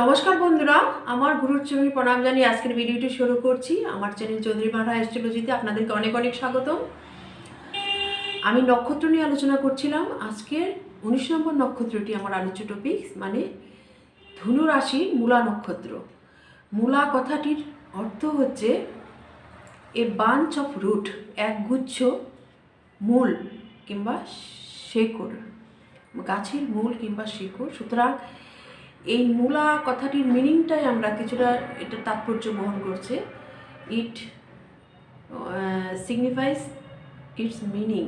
নমস্কার বন্ধুরা, আমার গুরুর চরণে প্রণাম জানিয়ে আজকের ভিডিওটি শুরু করছি। আমার চ্যানেল চৌধুরী মারা অ্যাস্ট্রোলজিতে আপনাদেরকে অনেক অনেক স্বাগতম। আমি নক্ষত্র নিয়ে আলোচনা করছিলাম। আজকের উনিশ নম্বর নক্ষত্রটি আমার আলোচ্য টপিক মানে ধনু রাশির মূলা নক্ষত্র। মূলা কথাটির অর্থ হচ্ছে এ বাঞ্চ অফ রুট একগুচ্ছ মূল কিংবা শেকড়, গাছের মূল কিংবা শেকড়। সুতরাং এই মূলা কথাটির মিনিংটাই আমরা কিছুটা এটা তাৎপর্য বহন করছে। ইট সিগনিফাইস ইটস মিনিং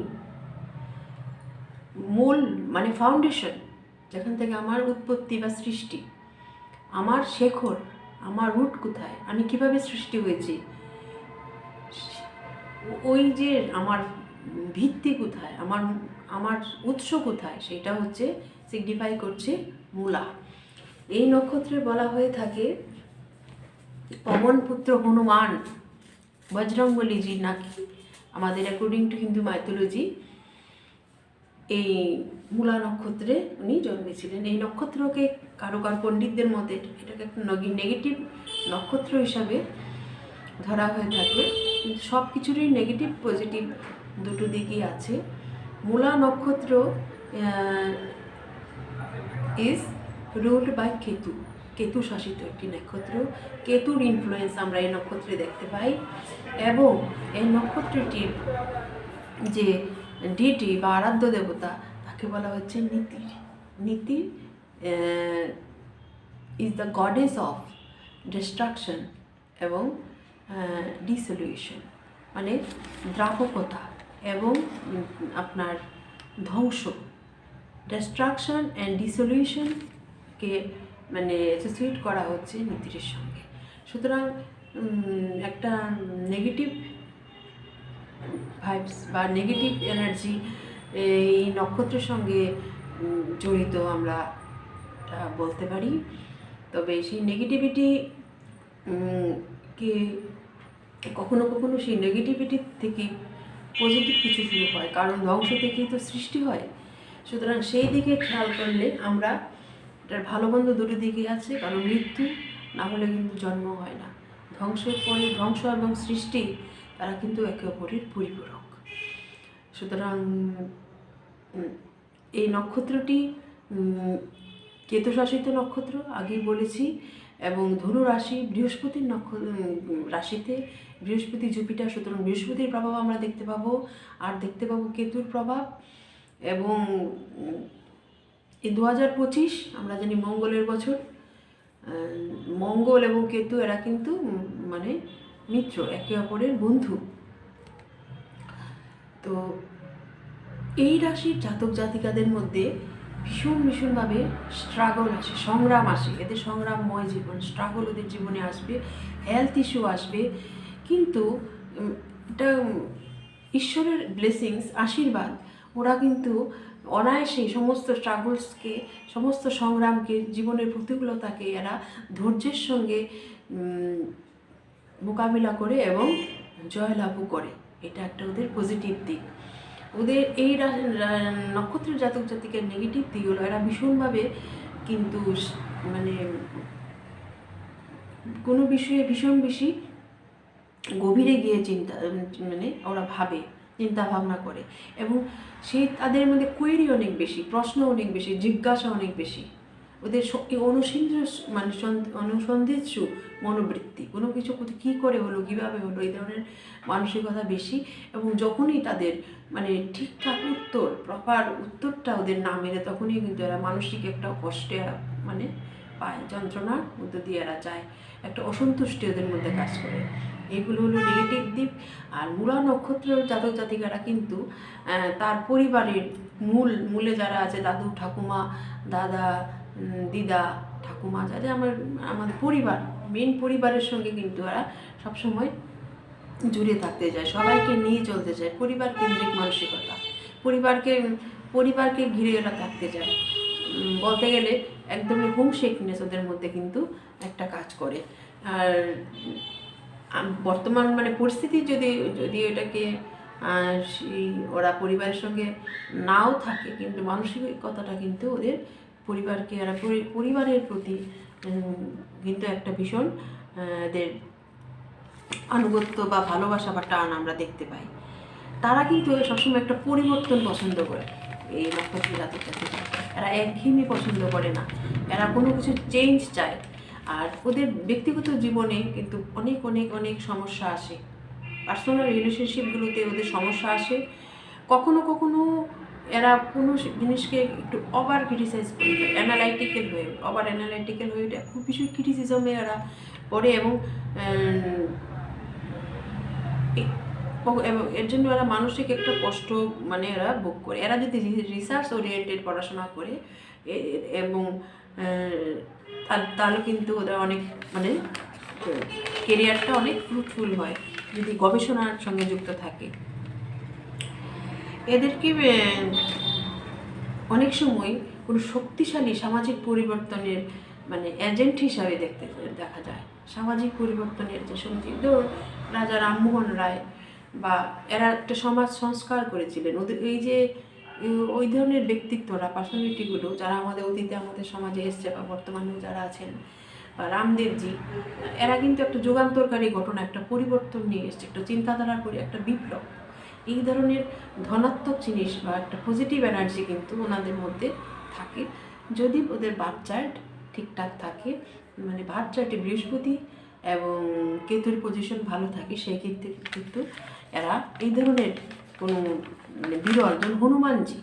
মূল মানে ফাউন্ডেশন যেখান থেকে আমার উৎপত্তি বা সৃষ্টি, আমার শেখর, আমার রুট কোথায়, আমি কীভাবে সৃষ্টি হয়েছি, ওই যে আমার ভিত্তি কোথায়, আমার আমার উৎস কোথায়, সেটা হচ্ছে সিগনিফাই করছে মূলা। এই নক্ষত্রে বলা হয়ে থাকে পবনপুত্র হনুমান বজরঙ্গলিজি নাকি, আমাদের অ্যাকর্ডিং টু হিন্দু মাইথোলজি এই মূলা নক্ষত্রে উনি জন্মেছিলেন। এই নক্ষত্রকে কারও কারও পণ্ডিতদের মতে এটাকে একটা নেগেটিভ নক্ষত্র হিসাবে ধরা হয়ে থাকে। কিন্তু সব কিছুরই নেগেটিভ পজিটিভ দুটো দিকই আছে। মূলা নক্ষত্র is ruled by Ketu. Ketu শাসিত একটি নক্ষত্র। কেতুর ইনফ্লুয়েন্স আমরা এই নক্ষত্রে দেখতে পাই এবং এই নক্ষত্রটির যে ডিটি বা আরাধ্য দেবতা, তাকে বলা হচ্ছে নীতির নীতির is the goddess of destruction এবং ডিসলিউশন মানে দ্রাপকতা এবং আপনার ধ্বংস। ডিস্ট্রাকশন অ্যান্ড ডিসলিউশনকে মানে অ্যাসোসিয়েট করা হচ্ছে নীতির সঙ্গে। সুতরাং একটা নেগেটিভ ভাইবস বা নেগেটিভ এনার্জি এই নক্ষত্রের সঙ্গে জড়িত আমরা বলতে পারি। তবে সেই নেগেটিভিটি কে কখনো কখনো সেই নেগেটিভিটি থেকে পজিটিভ কিছু শুরু হয়। কারণ ধ্বংস থেকেই তো সৃষ্টি হয়। সুতরাং সেই দিকে খেয়াল করলে আমরা এটার ভালো মন্দ দুটো দিকে আছে, কারণ মৃত্যু না হলে কিন্তু জন্ম হয় না। ধ্বংসের পরে ধ্বংস এবং সৃষ্টি, তারা কিন্তু একে অপরের পরিপূরক। সুতরাং এই নক্ষত্রটি কেতুশাসিত নক্ষত্র, আগেই বলেছি, এবং ধনু রাশি বৃহস্পতির নক্ষত্র রাশিতে বৃহস্পতি জুপিটার, সুতরাং বৃহস্পতির প্রভাব আমরা দেখতে পাবো, আর দেখতে পাবো কেতুর প্রভাব, এবং এই দু হাজার পঁচিশ, আমরা জানি মঙ্গলের বছর। মঙ্গল এবং কেতু, এরা কিন্তু মানে মিত্র, একে অপরের বন্ধু। তো এই রাশির জাতক জাতিকাদের মধ্যে ভীষণ ভীষণভাবে স্ট্রাগল আসে, সংগ্রাম আসে। এদের সংগ্রামময় জীবন স্ট্রাগল ওদের জীবনে আসবে হেলথ ইস্যু আসবে। কিন্তু এটা ঈশ্বরের ব্লেসিংস আশীর্বাদ, ওরা কিন্তু অনায়াসে সমস্ত স্ট্রাগলসকে সমস্ত সংগ্রামকে, জীবনের প্রতিকূলতাকে এরা ধৈর্যের সঙ্গে মোকাবিলা করে এবং জয়লাভও করে। এটা একটা ওদের পজিটিভ দিক। ওদের এই নক্ষত্রের জাতক জাতিকের নেগেটিভ দিক হলো এরা ভীষণভাবে কিন্তু মানে কোনো বিষয়ে ভীষণ বেশি গভীরে গিয়ে চিন্তা মানে ওরা ভাবে। চিন্তা ভাবনা করে এবং সেই তাদের মধ্যে কোয়েরি অনেক বেশি, প্রশ্ন অনেক বেশি, জিজ্ঞাসা অনেক বেশি। ওদের স- এই মানে সন- অনুসন্ধিৎসু মনোবৃত্তি, কোনো কিছু কী করে হলো, কীভাবে হলো, এই ধরনের মানসিকতা বেশি এবং যখনই তাদের মানে ঠিকঠাক উত্তর প্রপার উত্তরটা ওদের না মেলে, তখনই কিন্তু এরা মানসিক একটা কষ্টে মানে পায়, যন্ত্রণার মধ্যে দিয়ে এরা যায়। একটা অসন্তুষ্টি ওদের মধ্যে কাজ করে। এগুলো হলো নেগেটিভ দিক। আর মূলা নক্ষত্র জাতক জাতিকারা কিন্তু তার পরিবারের মূল, মূলে যারা আছে, দাদু, ঠাকুমা, দাদা দিদা, ঠাকুমা যারা আমার, আমাদের পরিবার মেন পরিবারের সঙ্গে কিন্তু এরা সবসময় জুড়ে থাকতে চায় সবাইকে নিয়ে চলতে চায় পরিবার কেন্দ্রিক মানসিকতা। পরিবারকে পরিবারকে ঘিরে এরা থাকতে চায় বলতে গেলে একদমই হোম শেকনেস ওদের মধ্যে কিন্তু একটা কাজ করে। আর বর্তমান মানে পরিস্থিতি যদি যদি এটাকে সেই ওরা পরিবারের সঙ্গে নাও থাকে, কিন্তু মানসিকতাটা কিন্তু ওদের পরিবারকে পরি- পরিবারের প্রতি কিন্তু একটা ভীষণ এদের আনুগত্য বা ভালোবাসা বা টান আমরা দেখতে পাই। তারা কিন্তু সবসময় একটা পরিবর্তন পছন্দ করে। এই নক্ষত্র জাতক জাতিকা এরা একঘেয়েমি পছন্দ করে না। এরা কোনো কিছু চেঞ্জ চায়। আর ওদের ব্যক্তিগত জীবনে কিন্তু অনেক অনেক অনেক সমস্যা আসে। পার্সোনাল রিলেশনশিপগুলোতে ওদের সমস্যা আসে। কখনো কখনো এরা কোনো জিনিসকে একটু ওভার ক্রিটিসাইজ করে অ্যানালাইটিক্যাল হয়ে ওভার অ্যানালাইটিক্যাল হয়ে এটা খুব বেশি ক্রিটিসিজমে এরা পড়ে এবং এর জন্য এরা মানসিক একটা কষ্ট মানে এরা ভোগ করে। এরা যদি রিসার্চ ওরিয়েন্টেড পড়াশোনা করে এবং তাহলে কিন্তু ওদের অনেক মানে কেরিয়ারটা অনেক ফ্রুটফুল হয় যদি গবেষণার সঙ্গে যুক্ত থাকে। এদেরকে অনেক সময় কোনো শক্তিশালী সামাজিক পরিবর্তনের মানে এজেন্ট হিসাবে দেখতে, দেখা যায়। সামাজিক পরিবর্তনের যে সঙ্গী ধরুন রাজা রামমোহন রায় বা এরা একটা সমাজ সংস্কার করেছিলেন। ওদের এই যে, ওই ধরনের ব্যক্তিত্বরা, পার্সোনালিটিগুলো, যারা আমাদের অতীতে আমাদের সমাজে এসছে বা বর্তমানে যারা আছেন, বা রামদেবজি, এরা কিন্তু একটা যুগান্তরকারী ঘটনা, একটা পরিবর্তন নিয়ে এসছে, একটা চিন্তাধারা করে একটা বিপ্লব। এই ধরনের ধনাত্মক জিনিস বা একটা পজিটিভ এনার্জি কিন্তু ওনাদের মধ্যে থাকে। যদি ওদের বার্থ চার্ট ঠিকঠাক থাকে মানে বার্থ চার্টে বৃহস্পতি এবং কেতুর পজিশন ভালো থাকে, সেই ক্ষেত্রে কিন্তু এরা এই ধরনের কোনো মানে বিরল, যেমন হনুমানজি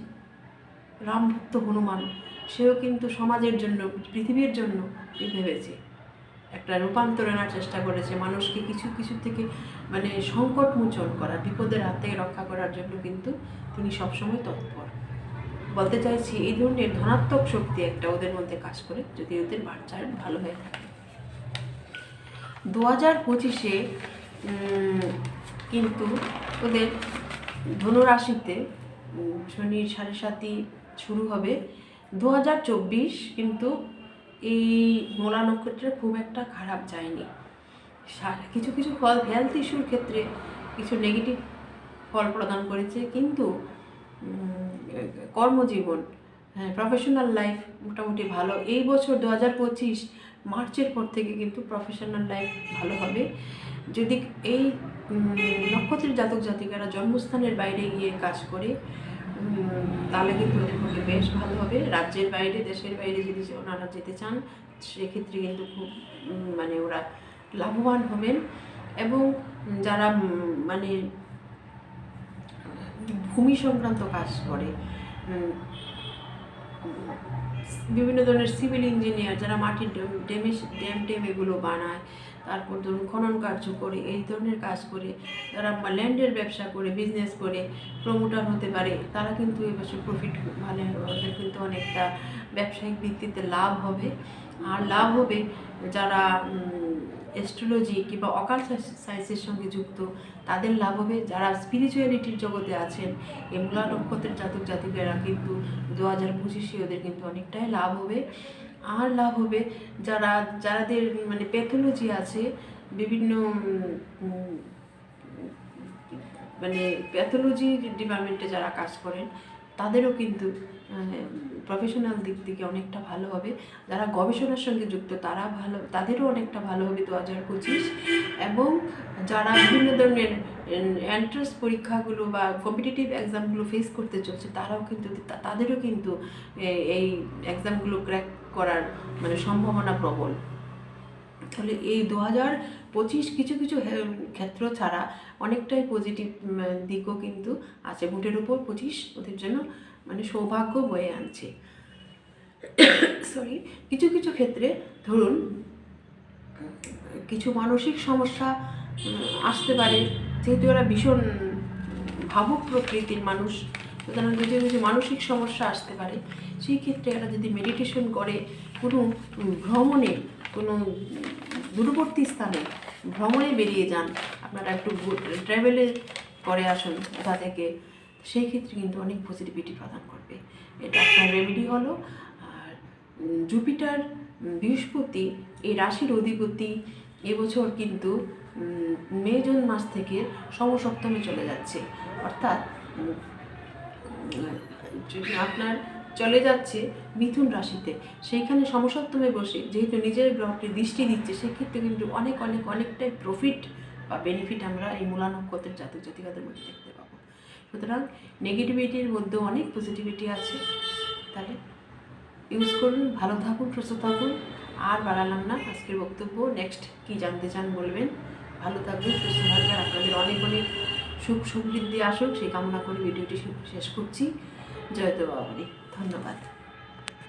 রামভক্ত হনুমান, সেও কিন্তু সমাজের জন্য, পৃথিবীর জন্য ভেবেছে। একটা রূপান্তর আনার চেষ্টা করেছে। মানুষকে কিছু কিছু থেকে মানে সংকট মোচন করা, বিপদের হাত থেকে রক্ষা করার জন্য কিন্তু তিনি সবসময় তৎপর। বলতে চাইছি, এই ধরনের ধনাত্মক শক্তি একটা ওদের মধ্যে কাজ করে, যদি ওদের বাচ্চার ভালো হয়ে থাকে। দু হাজার পঁচিশে কিন্তু ওদের ধনুরাশিতে শনির সাড়ে সাতই শুরু হবে। দু হাজার চব্বিশ কিন্তু এই মোলা নক্ষত্রে খুব একটা খারাপ যায়নি। কিছু কিছু ফল হেলথ ইস্যুর ক্ষেত্রে কিছু নেগেটিভ ফল প্রদান করেছে, কিন্তু কর্মজীবন হ্যাঁ প্রফেশনাল লাইফ মোটামুটি ভালো। এই বছর দু হাজার পঁচিশ মার্চের পর থেকে কিন্তু প্রফেশনাল লাইফ ভালো হবে। যদি এই নক্ষত্রের জাতক জাতিকারা জন্মস্থানের বাইরে গিয়ে কাজ করে তাহলে কিন্তু ওদের পক্ষে বেশ ভালো হবে। রাজ্যের বাইরে, দেশের বাইরে যদি ওনারা যেতে চান, সেক্ষেত্রে কিন্তু খুব মানে ওরা লাভবান হবেন। এবং যারা মানে ভূমি সংক্রান্ত কাজ করে বিভিন্ন ধরনের সিভিল ইঞ্জিনিয়ার যারা মাটির ড্যামে ড্যাম ট্যাম এগুলো বানায়। তারপর ধরুন খনন কার্য করে, এই ধরনের কাজ করে যারা ল্যান্ডের ব্যবসা করে বিজনেস করে প্রমোটার হতে পারে, তারা কিন্তু এবছর প্রফিট মানে ওদের কিন্তু অনেকটা ব্যবসায়িক ভিত্তিতে লাভ হবে। আর লাভ হবে যারা অ্যাস্ট্রোলজি কিংবা অকাল সায়েন্সের সঙ্গে যুক্ত, তাদের লাভ হবে। যারা স্পিরিচুয়ালিটির জগতে আছেন এমলা নক্ষত্রের জাতক জাতিকেরা কিন্তু দু হাজার পঁচিশে ওদের কিন্তু অনেকটাই লাভ হবে। আর লাভ হবে? যারা যাদের মানে প্যাথোলজি আছে, বিভিন্ন মানে প্যাথোলজি ডিপার্টমেন্টে যারা কাজ করেন, তাদেরও কিন্তু প্রফেশনাল দিক থেকে অনেকটা ভালো হবে। যারা গবেষণার সঙ্গে যুক্ত, তারা ভালো, তাদেরও অনেকটা ভালো হবে দু হাজার পঁচিশ। এবং যারা বিভিন্ন ধরনের এন্ট্রান্স পরীক্ষাগুলো বা কম্পিটিটিভ এক্সামগুলো ফেস করতে চলছে, তারাও কিন্তু তাদেরও কিন্তু এই এক্সামগুলো ক্র্যাক করার মানে সম্ভাবনা প্রবল। তাহলে এই দু হাজার পঁচিশ কিছু কিছু ক্ষেত্র ছাড়া অনেকটাই পজিটিভ দিকও কিন্তু আছে। ভোটের উপর পঁচিশ ওদের জন্য মানে সৌভাগ্য বয়ে আনছে। সরি কিছু কিছু ক্ষেত্রে ধরুন, কিছু মানসিক সমস্যা আসতে পারে। যেহেতু ওরা ভীষণ ভাবুক প্রকৃতির মানুষ সুতরাং কিছু কিছু মানসিক সমস্যা আসতে পারে, সেই ক্ষেত্রে এরা যদি মেডিটেশন করে, কোনো ভ্রমণে, কোনো দূরবর্তী স্থানে ভ্রমণে বেরিয়ে যান, আপনারা একটু ট্রাভেলে করে আসুন কোথা থেকে, সেই ক্ষেত্রে কিন্তু অনেক পজিটিভিটি প্রদান করবে। এটা একটা রেমেডি হলো, আর জুপিটার বৃহস্পতি, এই রাশির অধিপতি এবছর কিন্তু মে, জুন মাস থেকে সমসপ্তমে চলে যাচ্ছে। অর্থাৎ যদি আপনার চলে যাচ্ছে মিথুন রাশিতে সেইখানে সমসপ্তমে বসে যেহেতু নিজের গ্রহকে দৃষ্টি দিচ্ছে, সেক্ষেত্রে কিন্তু অনেক অনেক, অনেকটাই প্রফিট বা বেনিফিট আমরা এই মূলা নক্ষত্রের জাতক জাতিকাদের মধ্যে দেখতে পাবো। সুতরাং নেগেটিভিটির মধ্যেও অনেক পজিটিভিটি আছে। তাহলে ইউজ করুন, ভালো থাকুন, সুস্থ থাকুন। আর বাড়ালাম না, আজকের বক্তব্য। নেক্সট কি জানতে চান বলবেন? ভালো থাকবেন, সুস্থ থাকবেন। আপনাদের অনেক অনেক সুখ সমৃদ্ধি আসুক সেই কামনা করে ভিডিওটি শেষ করছি। জয়দেব বাবারি ধন্যবাদ।